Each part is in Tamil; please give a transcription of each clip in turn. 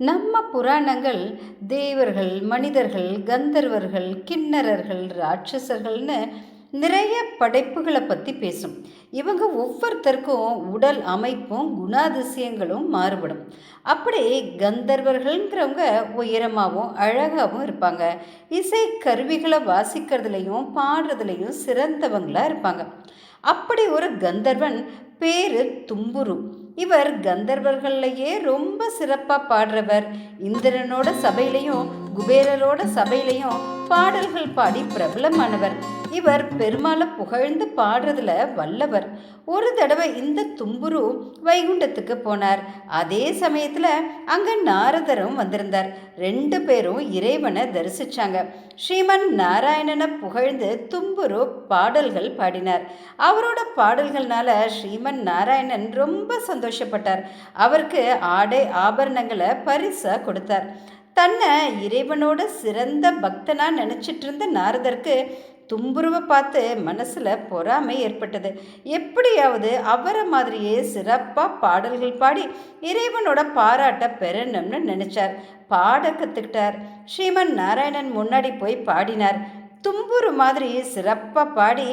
நம்ம புராணங்கள் தேவர்கள் மனிதர்கள் கந்தர்வர்கள் கிண்ணறர்கள் ராட்சசர்கள்னு நிறைய படைப்புகளை பற்றி பேசும். இவங்க ஒவ்வொருத்தருக்கும் உடல் அமைப்பும் குணாதிசயங்களும் மாறுபடும். அப்படி கந்தர்வர்கள்ங்கிறவங்க உயரமாகவும் அழகாகவும் இருப்பாங்க. இசை கருவிகளை வாசிக்கிறதுலையும் பாடுறதுலையும் சிறந்தவங்களாக இருப்பாங்க. அப்படி ஒரு கந்தர்வன் பேரு தும்புரு. இவர் கந்தர்வர்கள்லையே ரொம்ப சிறப்பாக பாடுறவர். இந்திரனோட சபையிலையும் குபேரரோட சபையிலையும் பாடல்கள் பாடி பிரபலமானவர். இவர் பெருமாளை புகழ்ந்து பாடுறதுல வல்லவர். ஒரு தடவை இந்த தும்புரு வைகுண்டத்துக்கு போனார். அதே சமயத்தில் அங்கே நாரதரும் வந்திருந்தார். ரெண்டு பேரும் இறைவனை தரிசிச்சாங்க. ஸ்ரீமன் நாராயணனை புகழ்ந்து தும்புரு பாடல்கள் பாடினார். அவரோட பாடல்கள்னால ஸ்ரீமன் நாராயணன் ரொம்ப சந்தோஷப்பட்டார். அவருக்கு ஆடை ஆபரணங்களை பரிசாக கொடுத்தார். தன்னை இறைவனோட சிறந்த பக்தனாக நினச்சிட்டு இருந்த நாரதருக்கு தும்புருவை பார்த்து மனசில் பொறாமை ஏற்பட்டது. எப்படியாவது அவரை மாதிரியே சிறப்பாக பாடல்கள் பாடி இறைவனோட பாராட்ட பெறணும்னு நினச்சார். பாட கற்றுக்கிட்டார் ஸ்ரீமன் நாராயணன் முன்னாடி போய் பாடினார். தும்புரு மாதிரி சிறப்பாக பாடி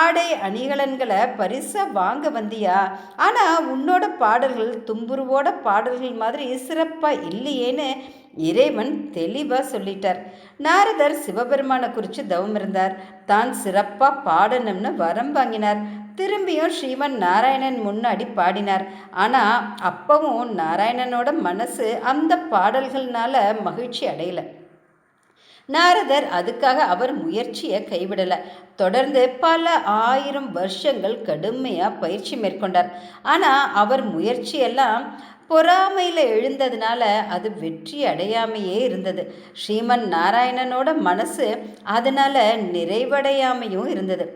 ஆடை அணிகலன்களை பரிசாக வாங்க வந்தியா? ஆனால் உன்னோட பாடல்கள் தும்புருவோட பாடல்கள் மாதிரி சிறப்பாக இல்லையேன்னு இறைவன் தெளிவாக சொல்லிட்டார். நாரதர் சிவபெருமானை குறித்து தவம் இருந்தார். தான் சிறப்பாக பாடணும்னு வரம் வாங்கினார். திரும்பியும் ஸ்ரீமன் நாராயணன் முன்னாடி பாடினார். ஆனால் அப்பவும் நாராயணனோட மனசு அந்த பாடல்கள்னால மகிழ்ச்சி அடையலை. நாரதர் அதுக்காக அவர் முயற்சியை கைவிடலை. தொடர்ந்து பல ஆயிரம் வருஷங்கள் கடுமையாக பயிற்சி மேற்கொண்டார். ஆனால் அவர் முயற்சியெல்லாம் பொறாமையில் எழுந்ததுனால அது வெற்றி அடையாமையே இருந்தது. ஸ்ரீமன் நாராயணனோட மனசு அதனால் நிறைவடையாமையும் இருந்தது.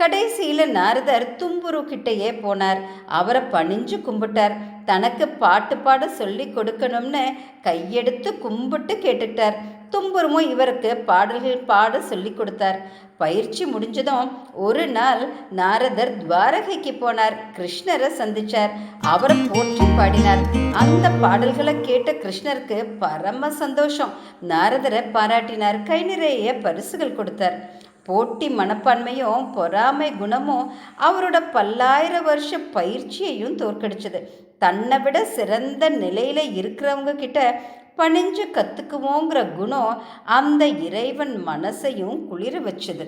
கடைசியில் நாரதர் தும்புரு கிட்டேயே போனார். அவரை பணிஞ்சு கும்பிட்டார். தனக்கு பாட்டு பாட சொல்லி கொடுக்கணும்னு கையெடுத்து கும்பிட்டு கேட்டுட்டார் தும்புருமும் இவருக்கு பாடல்கள் பாட சொல்லிக் கொடுத்தார். பயிற்சி முடிஞ்சதும் ஒரு நாள் நாரதர் துவாரகைக்கு போனார். கிருஷ்ணரை சந்திச்சார். அவரை போற்றி பாடினார். அந்த பாடல்களை கேட்ட கிருஷ்ணருக்கு பரம சந்தோஷம். நாரதரை பாராட்டினார். கை நிறைய பரிசுகள் கொடுத்தார். போட்டி மனப்பான்மையும் பொறாமை குணமும் அவரோட பல்லாயிரம் வருஷ பயிற்சியையும் தோற்கடிச்சது. தன்னை விட சிறந்த நிலையில் இருக்கிறவங்க கிட்ட பணிஞ்சு கற்றுக்குவோங்கிற குணம் அந்த இறைவன் மனசையும் குளிர வச்சுது.